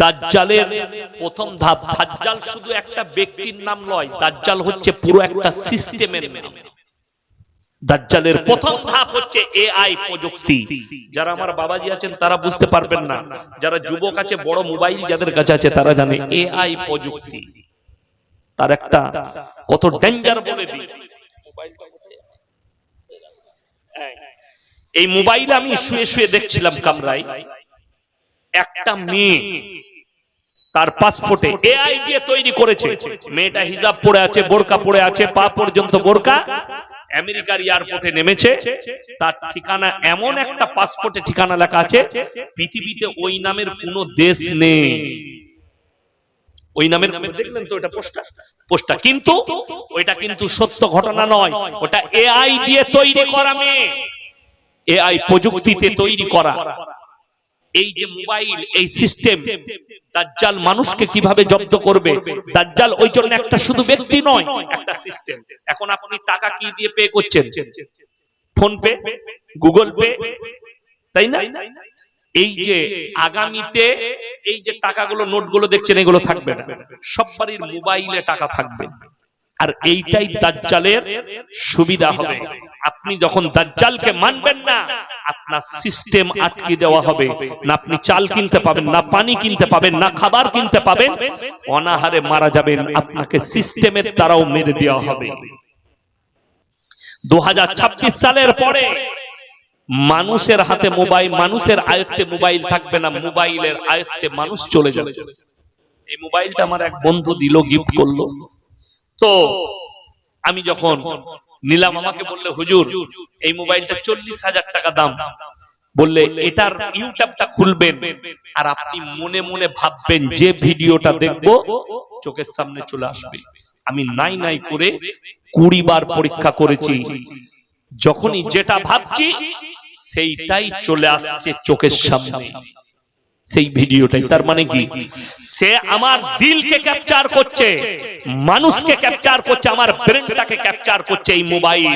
দাজ্জালের প্রথম ধাপ। দাজ্জাল শুধু একটা ব্যক্তির নাম নয়, দাজ্জাল হচ্ছে পুরো একটা সিস্টেমের নাম। দাজ্জালের প্রথম ধাপ হচ্ছে এআই প্রযুক্তি। যারা আমার বাবাজি আছেন, তারা বুঝতে পারবেন না। যারা যুবক আছে, বড় মোবাইল যাদের কাছে আছে, তারা জানে এআই প্রযুক্তি। তার একটা কত ডেঞ্জার বলে এই মোবাইল আমি শুয়ে শুয়ে দেখছিলাম কামরায়। একটা মেয়ে। তার পাসপোর্টে এআই দিয়ে তৈরি করেছে। মেয়েটা হিজাব পরে আছে, বোরকা পরে আছে, পা পর্যন্ত বোরকা। আমেরিকার এয়ারপোর্টে নেমেছে। তার ঠিকানা এমন একটা পাসপোর্টে ঠিকানা লেখা আছে, পৃথিবীতে ওই নামের কোনো দেশ নেই। তৈরি করা। এই যে মোবাইল এই সিস্টেম দাজ্জাল মানুষকে কীভাবে জব্দ করবে? দাজ্জাল ওই জন্য একটা শুধু ব্যক্তি নয় একটা সিস্টেম এখন আপনি টাকা কি দিয়ে পে করছেন? ফোন পে গুগল পে তাই না? এই যে আগামীতে এই যে টাকাগুলো নোটগুলো দেখছেন এগুলো থাকবে না। সববারই মোবাইলে টাকা থাকবে আর এইটাই দাজ্জালের সুবিধা হবে। আপনি যখন দাজ্জালকে মানবেন না আপনার সিস্টেম আটকে দেওয়া হবে। না আপনি চাল কিনতে পাবেন না পানি কিনতে পাবেন না খাবার কিনতে পাবেন অনাহারে মারা যাবেন। আপনাকে সিস্টেমের দ্বারাও মেরে দেওয়া হবে। দু সালের পরে মানুষের হাতে মোবাইল মানুষের আয়ত্তে মোবাইল থাকবে না মোবাইলের আয়ত্তে মানুষ চলে যাবে। এই মোবাইলটা আমার এক বন্ধু দিল গিফট করল। তো আমি যখন নিলাম আমাকে বললে হুজুর এই মোবাইলটা চল্লিশ হাজার টাকা দাম। বললে এটার ইউটিউবটা খুলবেন। আর আপনি মনে মনে ভাববেন যে ভিডিওটা দেখব চোখের সামনে চলে আসবে। আমি নাই নাই করে কুড়ি বার পরীক্ষা করেছি। যখনই যেটা ভাবছি সেইটাই চলে আসছে চোখের সামনে। সেই ভিডিওটাই। তার মানে কি? সে আমার দিলকে ক্যাপচার করছে মানুষকে ক্যাপচার করছে আমার ব্রেনটাকে ক্যাপচার করছে এই মোবাইল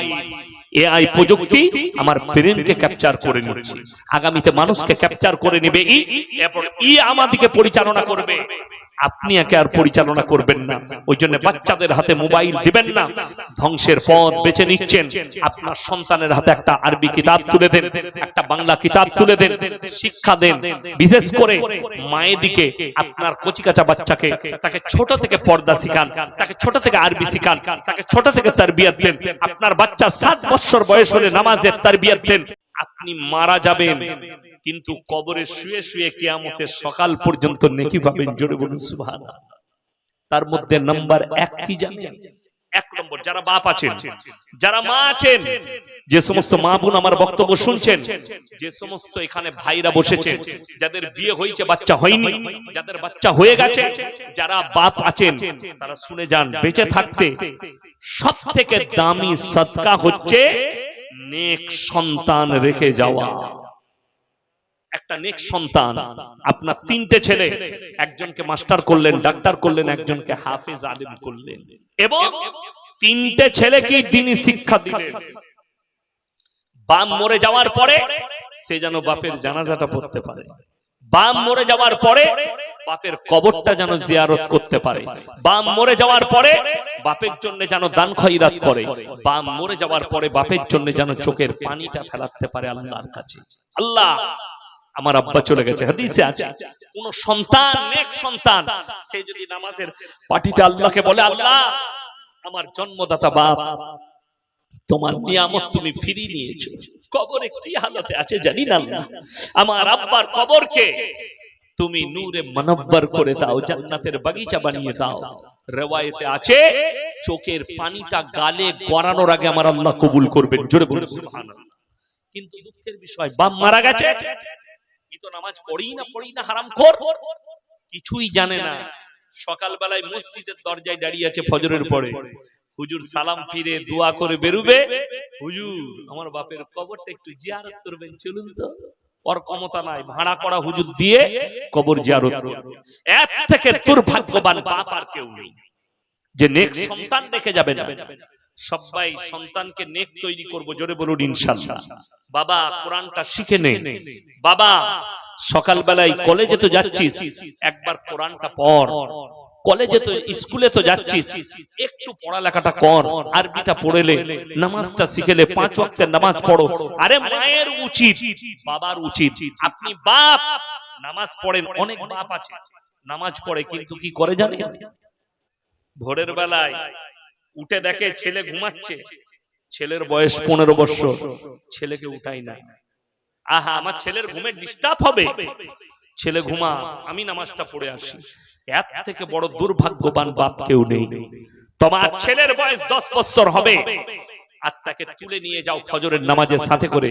এআই প্রযুক্তি আমার ব্রেনকে ক্যাপচার করে নিচ্ছে। আগামীতে মানুষকে ক্যাপচার করে নেবে ই এরপর ই আমাদেরকে পরিচালনা করবে। আপনি একে আর পরিচালনা করবেন না। ওই জন্য বাচ্চাদের হাতে মোবাইল দিবেন না। ধ্বংসের পথ বেছে নিচ্ছেন। আপনার সন্তানের হাতে একটা আরবি কিতাব তুলে দেন, একটা বাংলা কিতাব তুলে দেন, শিক্ষা দেন। বিশেষ করে মায়ের দিকে আপনার কচিকাচা বাচ্চাকে, তাকে ছোট থেকে পর্দা শিখান, তাকে ছোট থেকে আরবি শিখান, তাকে ছোট থেকে তার বিয়াত দেন। আপনার বাচ্চা সাত বছর বয়স হলে নামাজের তার বিয়াত দেন। আপনি মারা যাবেন। কিন্তু কবরে শুয়ে শুয়ে কিয়ামতের সকাল পর্যন্ত নেকি পাবেন জোরে বলুন, সুবহানাল্লাহ। তার মধ্যে নাম্বার এক কি জানেন? এক নম্বর, যারা বাপ আছেন, যারা মা আছেন, যে সমস্ত মা বোন আমার বক্তব্য শুনছেন, যে সমস্ত এখানে ভাইরা বসেছেন, যাদের বিয়ে হয়েছে, বাচ্চা হয়নি, যাদের বাচ্চা হয়ে গেছে, যারা বাপ আছেন, তারা শুনে যান, বেঁচে থাকতে। সব থেকে দামি সদকা হচ্ছে নেক সন্তান রেখে যাওয়া। একটা নেক সন্তান। আপনার তিনটে ছেলে একজনকে মাস্টার করলেন ডাক্তার করলেন একজনকে হাফেজ আলিম করলেন। এবং তিনটে ছেলেকে দিনই শিক্ষা দিলেন। বাম মরে যাওয়ার পরে সে যেন বাপের জানাজাটা পড়তে পারে। বাম মরে যাওয়ার পরে বাপের কবরটা যেন জিয়ারত করতে পারে। বাম মরে যাওয়ার পরে বাপের জন্য যেন দান খয়রাত করে। বাম মরে যাওয়ার পরে বাপের জন্য যেন চোখের পানিটা ফেলাতে পারে আল্লাহর কাছে। আল্লাহ। আমার আব্বা চলে গেছে। হাদিসে আছে, কোন সন্তান নেক সন্তান, সে যদি নামাজের পাটিতে আল্লাহকে বলে, আল্লাহ, আমার জন্মদাতা বাপ, তোমার নিয়ামত তুমি ফিরিয়ে নিয়েছো। কবরে কি হালতে আছে জানি না। আল্লাহ আমার আব্বার কবরকে তুমি নূরে মনব্বর করে দাও, জান্নাতের বাগিচা বানিয়ে দাও। রেওয়ায়েতে আছে, চোখের পানিটা গালে গড়ানোর আগে আমার আল্লাহ কবুল করবেন। জোরে বলুন, সুবহানাল্লাহ। কিন্তু দুঃখের বিষয়, বাপ মারা গেছে। নামাজ পড়ি না পড়ি না হারাম খোর। কিছুই জানে না। সকালবেলায় মসজিদের দরজায় দাঁড়িয়ে আছে ফজরের পরে। হুজুর সালাম ফিরে দোয়া করে বেরুবে। হুজুর আমার বাপের কবরটা একটু জিয়ারত করবেন চলুন তো। ওর ক্ষমতা নাই ভাড়া করা হুজুর দিয়ে কবর জিয়ারত করবে। এর থেকে দুর্ভাগ্যবান বাপ আর কেউ নেই। যে নেক সন্তান রেখে যাবে না সবাই সন্তানকে নেক তৈরি করব জোরে বলুন ইনশাআল্লাহ বাবা কোরআনটা শিখে নে। বাবা সকালবেলায় কলেজে তো যাচ্ছিস একবার কোরআনটা পড়। কলেজে তো স্কুলে তো যাচ্ছিস একটু পড়ালেখাটা কর আরবিটা পড়েলে নামাজটা শিখেলে পাঁচ ওয়াক্তের নামাজ পড়ো। আরে মায়ের উচিত বাবার উচিত। আপনি বাপ নামাজ পড়েন অনেক বাপ আছে। নামাজ পড়ে কিন্তু কি করে জানেন ভোরের বেলায় উঠে দেখে ছেলে ঘুমাচ্ছে। ছেলের বয়স পনেরো বছর। ছেলেকে উঠাই না। আহা আমার ছেলের ঘুমে ডিস্টার্ব হবে। ছেলে ঘুমা আমি নামাজটা পড়ে আসি। এর থেকে বড় দুর্ভাগ্যবান বাপ কেউ নেই। তোমার ছেলের বয়স দশ বছর হবে। আর তাকে তুলে নিয়ে যাও ফজরের নামাজের সাথে করে।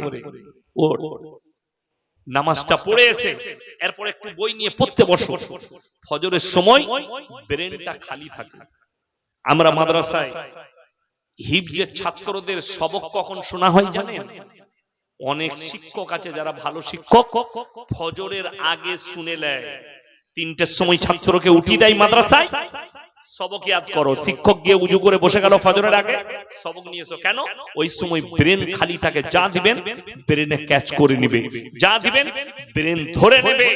ও নামাজটা পড়ে এসে। এরপর একটু বই নিয়ে পড়তে বসো। ফজরের সময় ব্রেনটা খালি থাকে। আমরা মাদ্রাসায় হিফজের ছাত্রদের সবক কখন শোনা হয় জানেন? অনেক শিক্ষক আছে যারা ভালো শিক্ষক। ফজরের আগে শুনে নেয়। তিনটের সময় ছাত্রকে উঠিয়ে দেয় মাদ্রাসায়। সবক ইয়াদ করো। শিক্ষক গিয়ে উজু করে বসে গেল ফজরের আগে। সবক নিয়ে এসো। কেন? ওই সময় ব্রেন খালি থাকে যা দিবেন ব্রেনে ক্যাচ করে নিবে। যা দিবেন ব্রেন ধরে নেবে।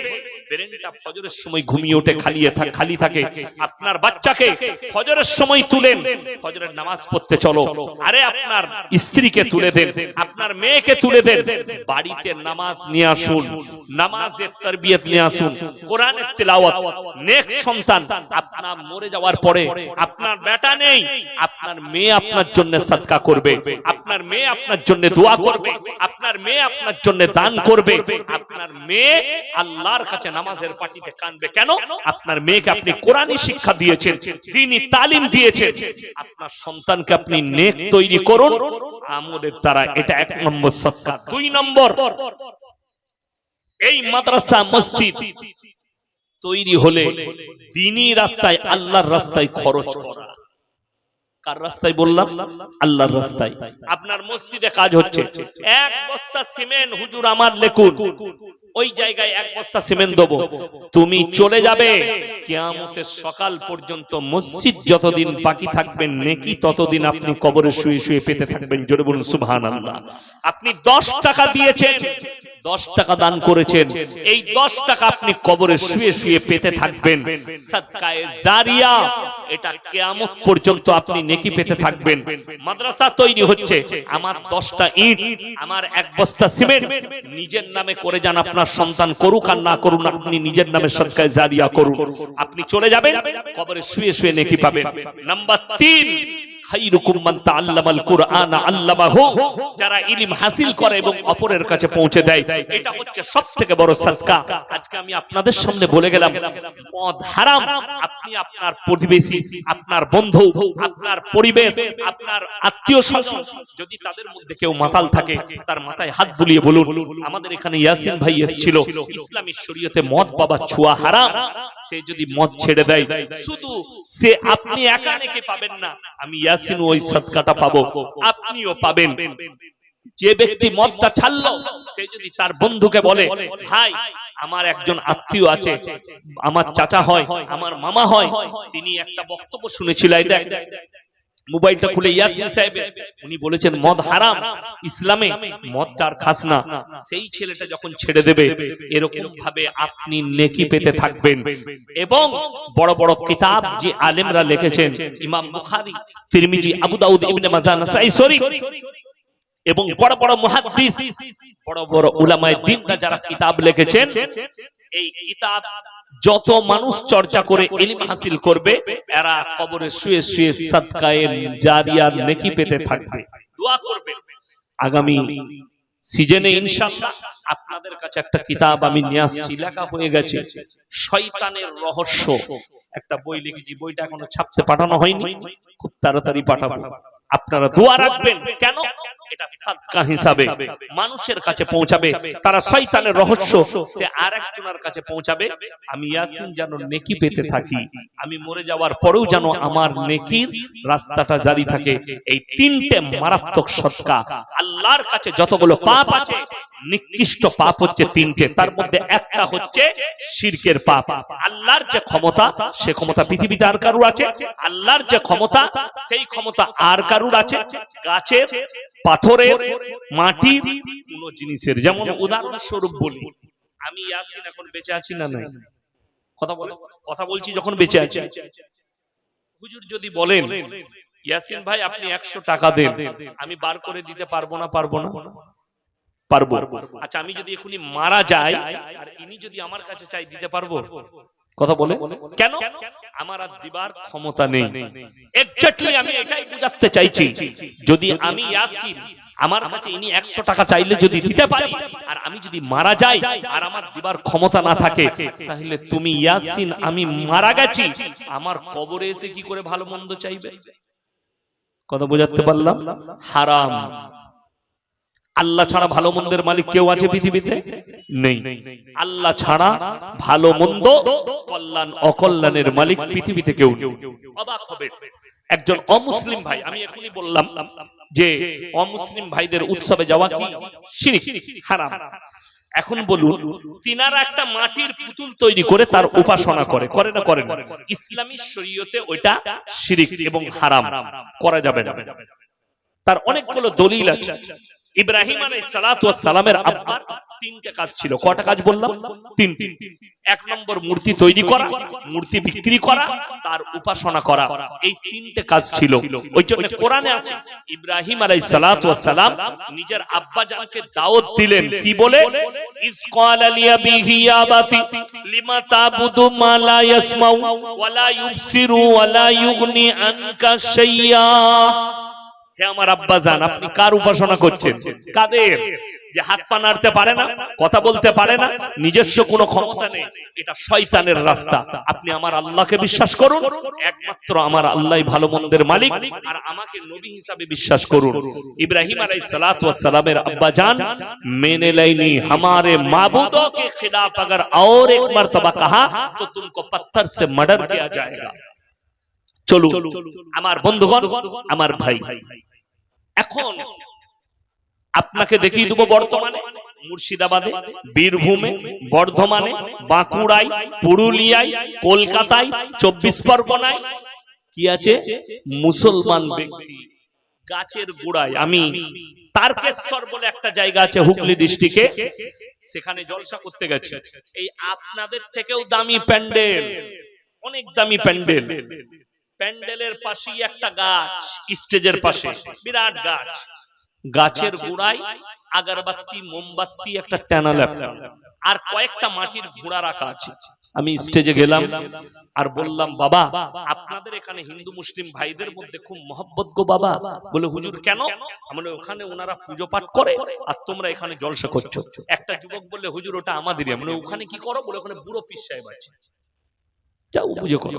ব্রেনটা ফজরের সময় ঘুমিয়ে ওঠে খালি থাক খালি থাকে। আপনার বাচ্চাকে ফজরের সময় তুলেন। ফজরের নামাজ পড়তে চলো। আরে আপনার স্ত্রীকে তুলে দেন। আপনার মেয়েকে তুলে দেন। বাড়িতে নামাজ নিয়ে আসুন। নামাজের তরবিয়ত নিয়ে আসুন। কোরআনের তেলাওয়াত। নেক সন্তান। আপনার মরে যাওয়ার পরে আপনার বেটা নেই। আপনার মেয়ে আপনার জন্য সদকা করবে। আপনার মেয়ে আপনার জন্য দোয়া করবে। আপনার মেয়ে আপনার জন্য দান করবে। আপনার মেয়ে আল্লাহর কাছে নামাজের পাটিতে কানবে কেন? আপনার মেয়েকে আপনি কোরআনী শিক্ষা দিয়েছেন তিনি তালিম দিয়েছেন। আপনার সন্তানকে আপনি নেক তৈরি করুন আমলের দ্বারা এটা এক নম্বর সৎকা দুই নম্বর এই মাদ্রাসা মসজিদ তৈরি হলে দিনই রাস্তায় আল্লাহর রাস্তায় খরচ করা। কার রাস্তায় বললাম? আল্লাহর রাস্তায়। আপনার মসজিদে কাজ হচ্ছে। এক বস্তা সিমেন্ট হুজুর আমার লেখুন। ওই জায়গায় এক বস্তা সিমেন্ট দেবো। তুমি চলে যাবে। কেয়ামতের সকাল পর্যন্ত মসজিদ যতদিন বাকি থাকবেন নেকি ততদিন আপনি কবরে শুয়ে শুয়ে পেতে থাকবেন। জোরে বলুন সুবহান আল্লাহ আপনি দশ টাকা দিয়েছেন। দশ টাকা দান করেছেন। এই দশ টাকা আপনি কবরে শুয়ে শুয়ে পেতে থাকবেন। জারিয়া এটা কেয়ামত পর্যন্ত আপনি নেকি পেতে থাকবেন। মাদ্রাসা তৈরি হচ্ছে। আমার দশটা ইট আমার এক বস্তা সিমেন্ট। নিজের নামে করে যান আপনার সন্তান করুক আর না করুন আপনি নিজের নামে সৎকায় জারিয়া করুন। আপনি চলে যাবেন, কবরে শুয়ে শুয়ে নেকি পাবেন। নাম্বার তিন খাইরুকুম মান অপরের কাছে পৌঁছে দেয়, এটা হচ্ছে আপনার বন্ধু, আপনার পরিবেশ, আপনার আত্মীয় স্বজন, যদি তাদের মধ্যে কেউ মাতাল থাকে, তার মাথায় হাত বুলিয়ে বলুন, আমাদের এখানে ইয়াসিন ভাই এসেছিল, ইসলামী শরীয়তে মদ বাবা ছুয়া হারাম, সে যদি মদ ছেড়ে দেয়, শুধু সে আপনি একা নাকি পাবেন না, আমি ইয়াসিন ওই সদকাটা পাবো। আপনিও পাবেন। যে ব্যক্তি মদটা ছাড়লো, সে যদি তার বন্ধুকে বলে, ভাই, আমার একজন আত্মীয় আছে, আমার চাচা হয়, আমার মামা হয়। তিনি একটা বক্তব্য শুনেছিল মোবাইলটা খুলে ইয়াসিন সাহেব উনি বলেছেন মদ হারাম। ইসলামে মদটা আর খাস না। সেই ছেলেটা যখন ছেড়ে দেবে এরকম ভাবে আপনি নেকি পেতে থাকবেন। এবং বড় বড় কিতাব যে আলেমরা লিখেছেন Imam Bukhari Tirmidhi Abu Dawud Ibn Majah নাসাই শরীফ এবং বড় বড় মুহাদ্দিস বড় বড় উলামায়ে দ্বীনরা যারা কিতাব লিখেছেন এই কিতাব যত মানুষ চর্চা করে ইলম হাসিল করবে, এরা কবরে শুয়ে শুয়ে সাদকায়ে জারিয়ার নেকি পেতে থাকবে। দোয়া করবে। আগামী সিজনে ইনশাআল্লাহ আপনাদের কাছে একটা কিতাব আমি নিয়ে আসছি, লেখা হয়ে গেছে, শয়তানের রহস্য। একটা বই লিখেছি, বইটা এখনও ছাপতে পাঠানো হয়নি, খুব তাড়াতাড়ি পাঠাবো। আপনারা দোয়া রাখবেন। কেন? এটা সাদকা হিসাবে। মানুষের কাছে পৌঁছাবে। তারা শয়তানের রহস্য। সে আর একজনের কাছে পৌঁছাবে। আমি ইয়াসিন যেন নেকি পেতে থাকি। আমি মরে যাওয়ার পরেও যেন আমার নেকির রাস্তাটা জারি থাকে। এই তিনটে মারাত্মক সৎকা আল্লাহর কাছে যতগুলো পাপ আছে নিকৃষ্ট পাপ হচ্ছে তিনটে। তার মধ্যে একটা হচ্ছে শিরকের পাপ। আল্লাহর যে ক্ষমতা সে ক্ষমতা পৃথিবীতে আর কারুর আছে। আল্লাহর যে ক্ষমতা সেই ক্ষমতা আর কারুর আছে? গাছের, পাথরের, মাটির, কোন জিনিসের। যেমন উদাহরণস্বরূপ বলি, আমি ইয়াসিন এখন বেঁচে আছি না নাই? কথা বলে, কথা বলছি যখন বেঁচে আছি। হুজুর যদি বলেন, ইয়াসিন ভাই, আপনি একশো টাকা দেন, আমি বার করে দিতে পারব না পারব না? পারব। আচ্ছা আমি যদি এখনই মারা যাই, আর ইনি যদি আমার কাছে চাই দিতে পারব? কথা বলে? কেন? আমার আর দিবার ক্ষমতা নেই। এক্স্যাক্টলি আমি এটাই বুঝাতে চাইছি। যদি আমি ইয়াসিন আমার কাছে ইনি একশো টাকা চাইলে যদি দিতে পারি আর আমি যদি মারা যাই আর আমার দিবার ক্ষমতা না থাকে তাহলে তুমি ইয়াসিন আমি মারা গেছি। আমার কবরে এসে কি করে ভালো মন্দ চাইবে? কথা বোঝাতে পারলাম? হারাম। আল্লাহ ছাড়া ভালো মন্দের মালিক কেউ আছে পৃথিবীতে? নেই। আল্লাহ ছাড়া ভালো মন্দ, কল্যাণ, অকল্যাণের মালিক পৃথিবীতে কেউ অবাক হবে। একজন অমুসলিম ভাই, আমি এখনই বললাম যে অমুসলিম ভাইদের উৎসবে যাওয়া কি? শিরিক, হারাম। এখন বলুন, তিনারা একটা মাটির পুতুল তৈরি করে তার উপাসনা করে করে না করে না? ইসলামী শরীয়তে ওইটা শিরিক এবং হারাম। করা যাবে না। তার অনেকগুলো দলিল আছে। ইব্রাহিম আলাই সালামের আব্বার তিনটা কাজ ছিল। কটা কাজ বললাম? তিন তিন এক নম্বর মূর্তি তৈরি করা মূর্তি বিক্রি করা তার উপাসনা করা। এই তিনটে কাজ ছিল। ওই জন্য কোরআনে আছে ইব্রাহিম আলাই সালাম নিজের আব্বা জানকে দাওয়াত দিলেন। কি বলে? লিমা তাবুদু মা লা ইয়াসমাউ ওয়া লা ইউবসিরু ওয়া লা ইউগনি আনকা হে আমার আব্বা জান আপনি কার উপাসনা করছেন কাদের যে হাত পা নাড়তে পারে না কথা বলতে পারে না নিজস্ব কোনো ক্ষমতা নেই এটা শয়তানের রাস্তা আপনি আমার আল্লাহকে বিশ্বাস করুন একমাত্র আমার আল্লাহ ভালো মন্দের মালিক আর আমাকে নবী হিসাবে বিশ্বাস করুন ইব্রাহিম আলাইহিস সালাতু ওয়াস সালামের আব্বা জান मैंने लेनी हमारे माबूदों के खिलाफ अगर और एक मर्तबा कहा तो तुमको पत्थर से मर्डर किया जाएगा চলুন আমার বন্ধুগণ আমার ভাই। এখন আপনাকে দেখিয়ে দেবো বর্তমানে মুর্শিদাবাদে বীরভূমে বর্ধমানে বাঁকুড়ায় পুরুলিয়ায় কলকাতায় চব্বিশ পরগনায়। কি আছে? মুসলমান ব্যক্তি। গাছের গোড়ায়। আমি তারকেশ্বর বলে একটা জায়গা আছে হুগলি ডিস্ট্রিক্টে সেখানে জলসা করতে গেছে। এই আপনাদের থেকেও দামি প্যান্ডেল। অনেক দামি প্যান্ডেল। প্যান্ডেলের পাশেই একটা গাছ স্টেজের পাশে বিরাট গাছ। গাছের গোড়ায় আগারবাতি মোমবাতি একটা টানা আর কয়েকটা মাটির ঘোড়া রাখা আছে। আমি স্টেজে গেলাম আর বললাম বাবা আপনাদের এখানে হিন্দু মুসলিম ভাইদের মধ্যে খুব মহব্বত গো বাবা। বলে হুজুর কেন? মানে ওখানে ওনারা পুজো পাঠ করে আর তোমরা এখানে জলসা করছ। একটা যুবক বললে হুজুর ওটা আমাদেরই। মানে ওখানে কি করো? বলে ওখানে বুড়ো পিস সাহেব আছে। যাও পুজো করো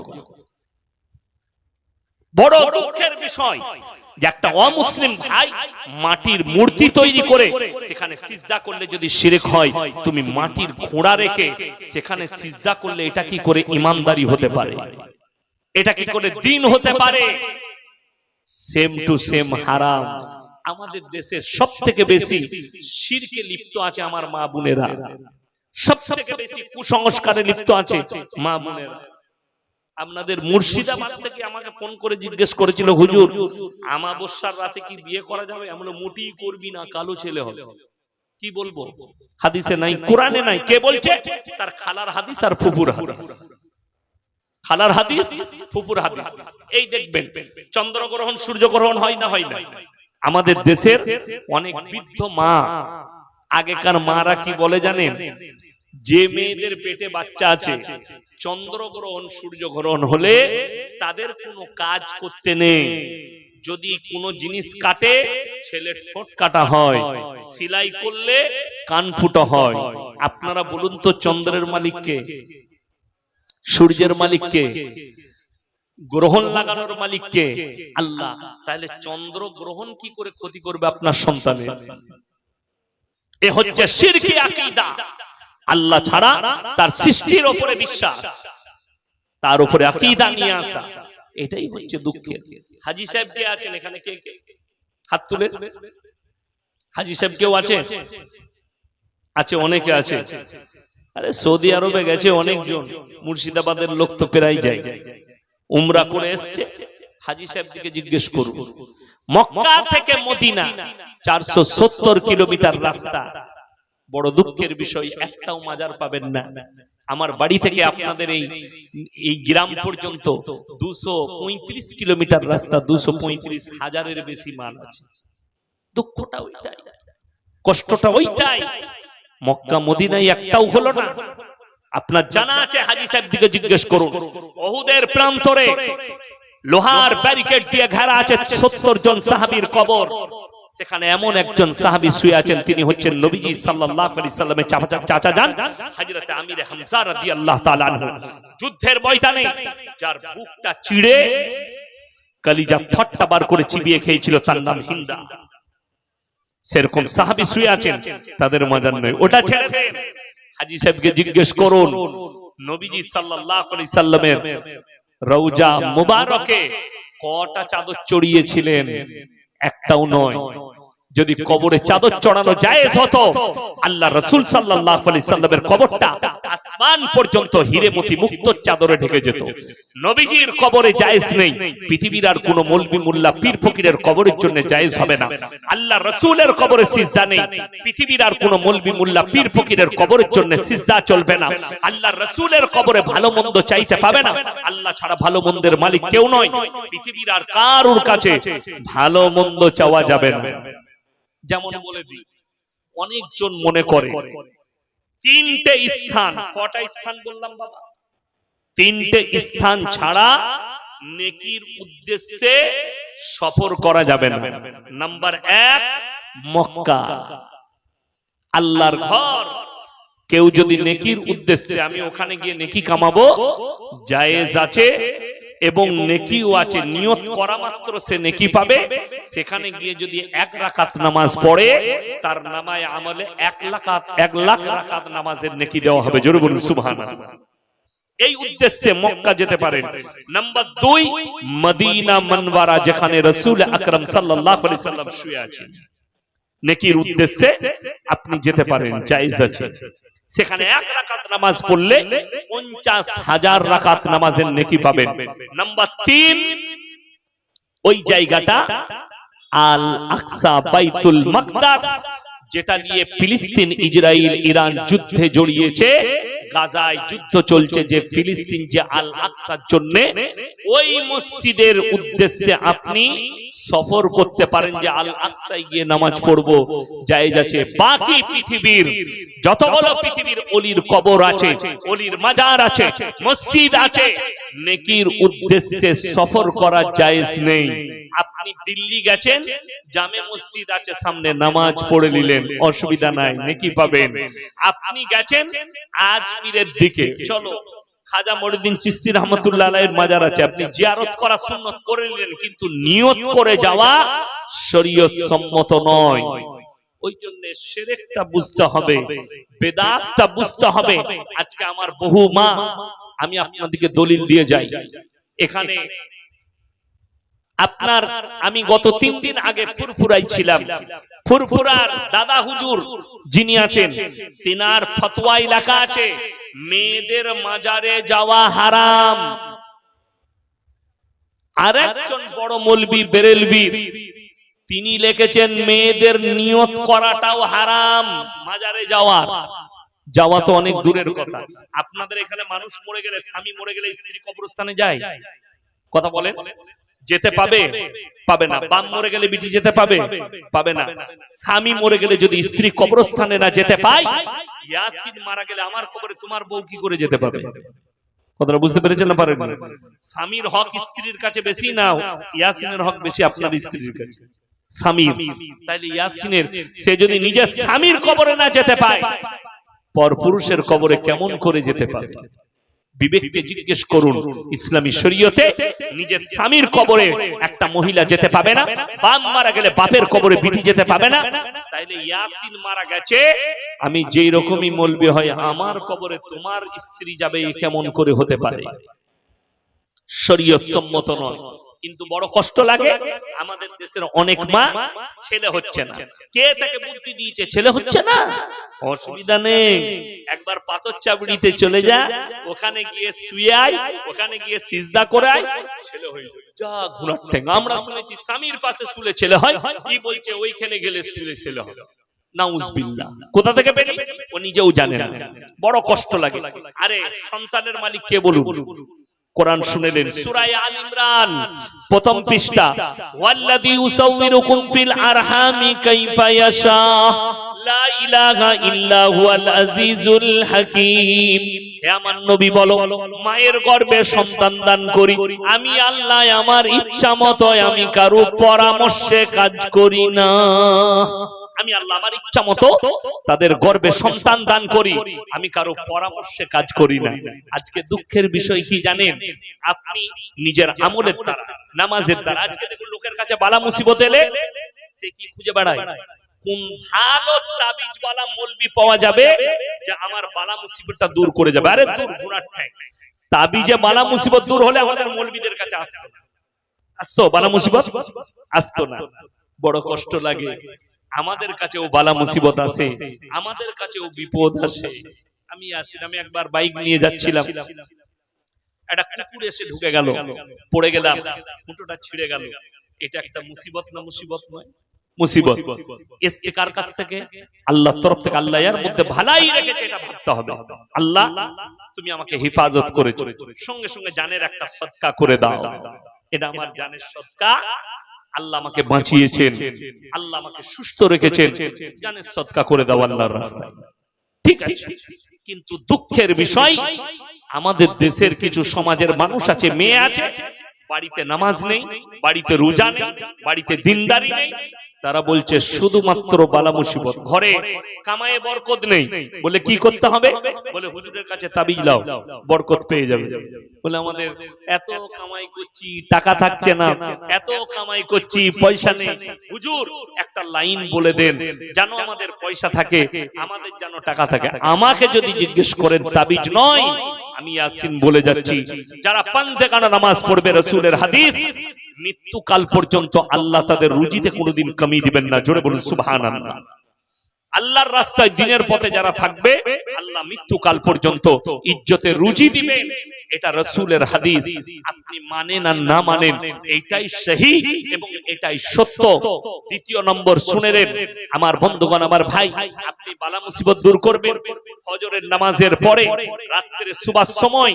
বড় দুঃখের বিষয়। যে একটা অমুসলিম ভাই মাটির মূর্তি তৈরি করে সেখানে সিজদা করলে যদি শিরেক হয় তুমি মাটির ঘোড়া রেখে সেখানে সিজদা করলে এটা কি করে ইমানদারি হতে পারে? এটা কি করে দিন হতে পারে? সেম টু সেম হারাম আমাদের দেশের সব থেকে বেশি শিরকে লিপ্ত আছে আমার মা বোনেরা। সব থেকে বেশি কুসংস্কারে লিপ্ত আছে মা বোনেরা। আপনাদের মুর্শিদাবাদ থেকে আমাকে ফোন করে জিজ্ঞেস করেছিল, হুজুর, আমাবস্যার রাতে কি বিয়ে করা যাবে? এমন মোটি করবি না, কালো ছেলে হবে। কি বলব? হাদিসে নাই, কোরআনে নাই, কে বলছে? তার খালার হাদিস আর ফুপুর হাদিস। খালার হাদিস ফুপুর হাদিস। এই দেখবেন, চন্দ্রগ্রহণ, সূর্যগ্রহণ হয় না হয় না? আমাদের দেশের অনেক বৃদ্ধ মা, আগেকার মারা কি বলে জানেন? যে মেয়েদের পেটে বাচ্চা আছে, চন্দ্রগ্রহণ, সূর্যগ্রহণ হলে তাদের কোনো কাজ করতে নেই। যদি কোনো জিনিস কাটে, ছেলের ঠোঁট কাটা হয়, সিলাই করলে কান ফুটো হয়। আপনারা বলুন তো চন্দ্রের মালিককে, সূর্যের মালিককে, গ্রহণ লাগানোর মালিককে, আল্লাহ, তাহলে চন্দ্র গ্রহণ কি করে ক্ষতি করবে আপনার সন্তানের? এ হচ্ছে শিরকি আকীদা। আল্লাহ ছাড়া তার সৃষ্টির ওপরে বিশ্বাস। তার উপরে আকীদা নিয়ে আসা। এটাই হচ্ছে দুঃখের। হাজি সাহেব কে আছেন এখানে? কে কে? হাত তুলে হাজি সাহেব কেউ আছে? আছে, অনেকে আছে। আরে, সৌদি আরবে গেছে অনেকজন। মুর্শিদাবাদের লোক তো প্রায় যায়। উমরা করে এসছে। হাজি সাহেব দিকে জিজ্ঞেস করুন। মক্কা থেকে মদিনা চারশো সত্তর কিলোমিটার রাস্তা। বড় দুঃখের বিষয়, একটাও মাজার পাবেন না। আমার বাড়ি থেকে আপনাদের এই এই গ্রাম পর্যন্ত দুশো পঁয়ত্রিশ কিলোমিটার রাস্তা, দুশো পঁয়ত্রিশ হাজারের বেশি মাল আছে। দুঃখটা ওইটাই। কষ্টটা ওইটাই। মক্কা, মদিনায় একটাও হলো না। আপনার জানা আছে, হাজি সাহেব দিকে জিজ্ঞেস করুন। ওহুদের প্রান্তরে লোহার ব্যারিকেড দিয়ে ঘেরা আছে সত্তর জন সাহাবীর কবর। সেখানে এমন একজন সাহাবী শুয়ে আছেন তিনি হচ্ছেন নবীজি সাল্লাল্লাহু আলাইহি সাল্লামের চাচা চাচা যান হযরতে আমির হামজা রাদিয়াল্লাহু তাআলা আনহু। যুদ্ধের ময়দানে যার বুকটা চিড়ে কলিজা ফট্টা বার করে চিবিয়ে খেয়েছিল তার নাম হিন্দা। সেরকম সাহাবী শুয়ে আছেন তাদের মজার নয়। ওটা ছেড়ে দেন। হাজি সাহেবকে জিজ্ঞেস করুন নবীজি সাল্লাল্লাহু আলাইহি সাল্লামের রওজা মুবারকে কটা চাদর চড়িয়েছিলেন? একটাও নয় যদি কবরে চাদর চড়ানো জায়েজ হতো আল্লাহ রাসূল সাল্লাল্লাহু আলাইহি সাল্লামের কবরটা আসমান পর্যন্ত হিরে মতি মুক্ত চাদরে ঢেকে যেত। নবীজির কবরে জায়েজ নেই। পৃথিবীর আর কোনো মৌলবি মোল্লা পীর ফকিরের কবরের জন্য জায়েজ হবে না। আল্লাহ রাসূলের কবরে সিজদা নেই। পৃথিবীর আর কোনো মৌলবি মোল্লা পীর ফকিরের কবরের জন্য সিজদা চলবে না। আল্লাহ রাসূলের কবরে ভালো মন্দ চাইতে পাবে না। আল্লাহ ছাড়া ভালো মন্দের মালিক কেউ নয়। পৃথিবীর আর কারোর কাছে ভালো মন্দ চাওয়া যাবে না যেমন বলে দিই অনেকজন মনে করে। তিনটে স্থান কটা স্থান বললাম বাবা? তিনটে স্থান ছাড়া নেকির উদ্দেশ্যে সফর করা যাবে না। নাম্বার এক মক্কা। আল্লাহর ঘর। কেউ যদি নেকির উদ্দেশ্যে আমি ওখানে গিয়ে নেকি কামাবো জায়েজ আছে এবং নেকিও আছে নিয়ত করা মাত্র সে নেকি পাবে। সেখানে গিয়ে যদি এক রাকাত নামাজ পড়ে তার নামায় আমলে এক লাখাত এক লাখ রাকাত নামাজের নেকি দেওয়া হবে। জোরে বলুন সুবহানাল্লাহ। এই উদ্দেশ্যে মক্কা যেতে পারেন। নাম্বার দুই মদিনা মনওয়ারা যেখানে রসুল আকরম সাল্লাম শুয়ে আছেন। নেকির উদ্দেশ্যে আপনি যেতে পারেন জায়েজ আছে। সেখানে এক রাকাত নামাজ পড়লে পঞ্চাশ হাজার রাকাত নামাজের নেকি পাবেন। নাম্বার তিন, ওই জায়গাটা আল আকসা বাইতুল মাকদাস, যেটা নিয়ে ফিলিস্তিন ইসরায়েল ইরান যুদ্ধে জড়িয়েছে। গাজায় যুদ্ধ চলছে যে ফিলিস্তিন, যে আল আকসার জন্য, ওই মসজিদের উদ্দেশ্যে আপনি সফর করতে পারেন যে আল আকসায় গিয়ে নামাজ পড়ব, জায়েজ আছে। বাকি পৃথিবীর যতগুলো পৃথিবীর অলির কবর আছে, অলির মাজার আছে, মসজিদ আছে, নেকির উদ্দেশ্যে সফর করা জায়েজ নেই। আপনি দিল্লি গেছেন জামে মসজিদ আছে সামনে নামাজ পড়ে নিলেন অসুবিধা নাই নেকি পাবেন? আপনি গেছেন আজমিরের দিকে চলো খাজা মরিদ্দিন চিস্তি রহমতুল্লাহ আলাইহির মাজার আছে আপনি জিয়ারত করা সুন্নত করে নিলেন কিন্তু নিয়ত করে যাওয়া শরীয়ত সম্মত নয়। ওই জন্য সেরেকটা বুঝতে হবে বেদাতটা বুঝতে হবে। আজকে আমার বহু মা আমি আপনাদেরকে দলিল দিয়ে যাই। এখানে আপনার আমি গত তিন দিন আগে ফুরফুরাই ছিলাম। ফুরফুরার দাদা হুজুর যিনি আছেন, তিনার ফতোয়া এলাকা আছে, মেয়েদের মাজারে যাওয়া হারাম। আরেকজন বড় মলবি বেরেলবি, তিনি লিখেছেন, মেয়েদের নিয়ত করাটাও হারাম, মাজারে যাওয়া। যাওয়া তো অনেক দূরের কথা। আপনাদের এখানে মানুষ মরে গেলে, স্বামী মরে গেলে স্ত্রী কবরস্থানে যায়? কথা বলেন। যেতে পাবে পাবে। না। বাম মরে গেলে বিটি যেতে পাবে পাবে না। স্বামী মরে গেলে যদি স্ত্রী কবরস্থানে না যেতে পায় ইয়াসিন মারা গেলে আমার কবরে তোমার বউ কি করে যেতে পাবে কথাটা বুঝতে পেরেছেন না পারেন স্বামীর হক স্ত্রীর কাছে বেশি না ইয়াসিনের হক বেশি আপনার স্ত্রীর কাছে। স্বামীর। তাইলে ইয়াসিনের সে যদি নিজের স্বামীর কবরে না যেতে পায় পর পুরুষের কবরে কেমন করে যেতে পারে? বিবেককে জিজ্ঞেস করুন, ইসলামী শরীয়তে নিজের স্বামীর কবরে একটা মহিলা যেতে পাবে না? বাপ মারা গেলে বাপের কবরে বিটি যেতে পাবে না? তাইলে ইয়াসিন মারা গেছে। আমি যেই রকমই মলবি হয়, আমার কবরে তোমার স্ত্রী যাবে কেমন করে হতে পারে? শরীয়ত সম্মত নয়। কিন্তু বড় কষ্ট লাগে। আমাদের দেশের অনেক মা ছেলে হচ্ছে না। কে তাকে বুদ্ধি দিয়েছে ছেলে হচ্ছে না? অসুবিধা নেই। একবার পাথর চাবড়িতে চলে যা, ওখানে গিয়ে শুয়ে আয়, ওখানে গিয়ে সিজদা করে ছেলে হয়ে যাবে। যা ঘোড়ার ঠেঙ্গা আমরা শুনেছি স্বামীর পাশে শুলে ছেলে হয়, কি বলছে ওইখানে গেলে শুলে ছেলে হয়। কোথা থেকে পেলি? ও নিজেও জানে বড় কষ্ট লাগে। আরে, সন্তানের মালিক কে বলুন? কোরআন শুনেলেন। সূরা আল ইমরান প্রথম পৃষ্ঠা। ওয়াল্লাযী ইউসাউবিরুকুম ফিল আরহামি কাইফা ইয়াশা। লা ইলাহা ইল্লা হুয়াল আজিজুল হাকীম। হে আমার নবী বলো মায়ের গর্ভে সন্তান দান করি। আমি আল্লাহ আমার ইচ্ছা মতো আমি কারও পরামর্শে কাজ করি না। আমি আল্লাহ আমার ইচ্ছা মতো তাদের গর্ভে সন্তান দান করি। আমি কারও পরামর্শে কাজ করি না। আজকে দুঃখের বিষয় কি জানেন? আপনি নিজের আমলের দ্বারা, নামাজের দ্বারা, আজকে দেখুন লোকের কাছে বালা মুসিবত এলে সে কি খুঁজে বেড়ায়? কোন ভালো তাবিজ বালা মলবি পাওয়া যাবে যে আমার বালা মুসিবতটা দূর করে যাবে। আরে দূর, গুনার ঠ্যাং তাবিজে বালা মুসিবত দূর হলে আমাদের মলবিদের কাছে আসতো আসতো বালা মুসিবত? আসতো না। বড় কষ্ট লাগে। আমাদের কাছেও বালা মুসিবত আছে, আমাদের কাছেও বিপদ আসে আমি আসি আমি একবার বাইক নিয়ে যাচ্ছিলাম। একটা কুকুর এসে ঢুকে গেল, পড়ে গেলাম, মুটোটা ছিঁড়ে গেল। এটা একটা মুসিবত না মুসিবত নয়? মুসিবত। এসছে কার কাছ থেকে? আল্লাহ তরফ থেকে। আল্লাহ এর মধ্যে ভালাই রেখেছে, এটা ভাবতে হবে। আল্লাহ, তুমি আমাকে হেফাজত করেছ। সঙ্গে সঙ্গে জানের একটা সৎকা করে দাও। এটা আমার জানের সৎকা আল্লাহ আমাকে বাঁচিয়েছেন। আল্লাহ আমাকে সুস্থ রেখেছেন। জানের সৎকা করে দাও আল্লাহর রাস্তায় ঠিক আছে? কিন্তু দুঃখের বিষয় আমাদের দেশের কিছু সমাজের মানুষ আছে মেয়ে আছে বাড়িতে নামাজ নেই বাড়িতে রোজা নেই বাড়িতে দিনদারি নেই। তারা বলছে শুধুমাত্র বালা মুসিবত। ঘরে কামায়ে বরকত নেই। বলে কি করতে হবে? বলে হুজুরের কাছে তাবিজ লাও বরকত পেয়ে যাবে। বলে আমাদের এত কামাই করছি টাকা থাকছে না। এত কামাই করছি পয়সা নেই। হুজুর একটা লাইন বলে দেন যেন আমাদের পয়সা থাকে আমাদের যেন টাকা থাকে। আমাকে যদি জিজ্ঞেস করেন তাবিজ নয়? আমি ইয়াসিন বলে যাচ্ছি। যারা পাঞ্জে কানা নামাজ পড়বে রসুলের হাদিস মৃত্যুকাল পর্যন্ত আল্লাহ তাদের রুজিতে কোনোদিন কমিয়ে দিবেন না। জোরে বলুন সুবহান আল্লাহর রাস্তায় দিনের পথে যারা থাকবে, আল্লাহ মৃত্যুকাল পর্যন্ত ইজ্জতের রুজি দিবেন। এটা রসুলের হাদিস। আপনি মানেন আর না মানেন, এইটাই সহি এবং এটাই সত্য। দ্বিতীয় নম্বর, শুনে নেন, আমার বন্ধুগণ, আমার ভাই, আপনি বালা মুসিবত দূর করবেন। ফজরের নামাজের পরে রাত্রে সুবাস সময়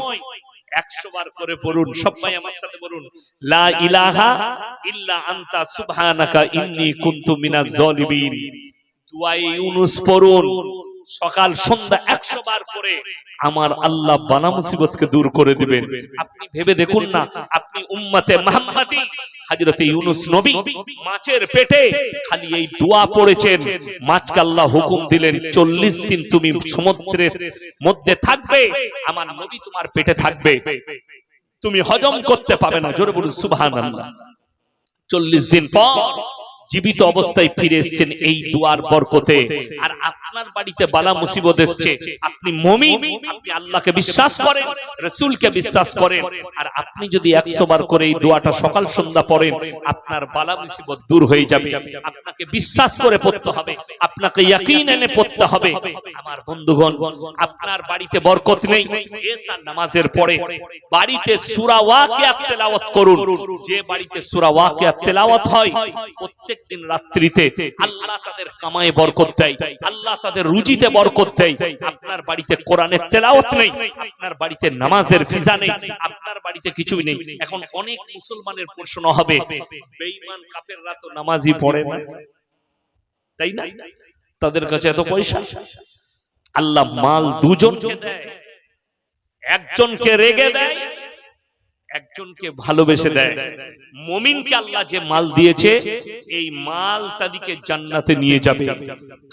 একশো বার করে পড়ুন সবাই আমার সাথে বলুন লা ইলাহা ইল্লা আনতা সুবহানাকা ইন্নী কুনতু মিনাজ জালিমিন দুআই ইউনুস পড়ুন। সকাল সন্ধ্যা একশো বার করে আমার আল্লাহ বানা মুসিবতকে দূর করে দিবেন। আপনি ভেবে দেখুন না। আপনি উম্মতে মুহাম্মাদি, হযরত ইউনুস নবী, মাছের পেটে খালি এই দোয়া পড়েছেন। মাছকে আল্লাহ হুকুম দিলেন, চল্লিশ দিন তুমি সমুদ্রের মধ্যে থাকবে, আমার নবী তোমার পেটে থাকবে। তুমি হজম করতে পাবে না, জোরে বলুন সুবহানাল্লাহ। চল্লিশ দিন পর জীবিত অবস্থায় ফিরে এসেছেন এই দুয়ার বরকতে। আর আপনার বাড়িতে বালা মুসিবত এসছে। আপনি মমিন আপনি আল্লাহকে বিশ্বাস করেন রসুলকে বিশ্বাস করেন। আর আপনি যদি একশো বার করে এই দোয়াটা সকাল সন্ধ্যা পড়েন আপনার বালা মুসিবত দূর হয়ে যাবে। আপনাকে বিশ্বাস করে পড়তে হবে। আপনাকে ইয়াকিন এনে পড়তে হবে। আমার বন্ধুগণ আপনার বাড়িতে বরকত নেই। এসার নামাজের পরে বাড়িতে সূরা ওয়াকিয়া তেলাওয়াত করুন। যে বাড়িতে সূরা ওয়াকিয়া তেলাওয়াত হয় প্রত্যেক দিন রাত্রিতে আল্লাহ তাদের কামায়ে বরকত দেয়, আল্লাহ তাদের রুজিতে বরকত দেয়। আপনার বাড়িতে কোরআনের তেলাওয়াত নেই, আপনার বাড়িতে নামাজের ফিজা নেই, আপনার বাড়িতে কিছুই নেই। এখন অনেক মুসলমানের প্রশ্ন হবে, বেঈমান কাফেররা তো নামাজই পড়ে না। তাই না? তাদের কাছে এত পয়সা। আল্লাহ মাল দুজনকে দেয়, একজনকে রেগে দেয় একজনকে ভালোবেসে দেয়। মমিনকে আল্লাহ যে মাল দিয়েছে এই মাল তাদেরকে জান্নাতে নিয়ে যাবে।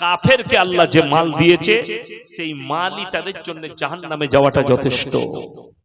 কাফেরকে আল্লাহ যে মাল দিয়েছে সেই মালই তাদের জন্য জাহান্নামে যাওয়াটা যথেষ্ট।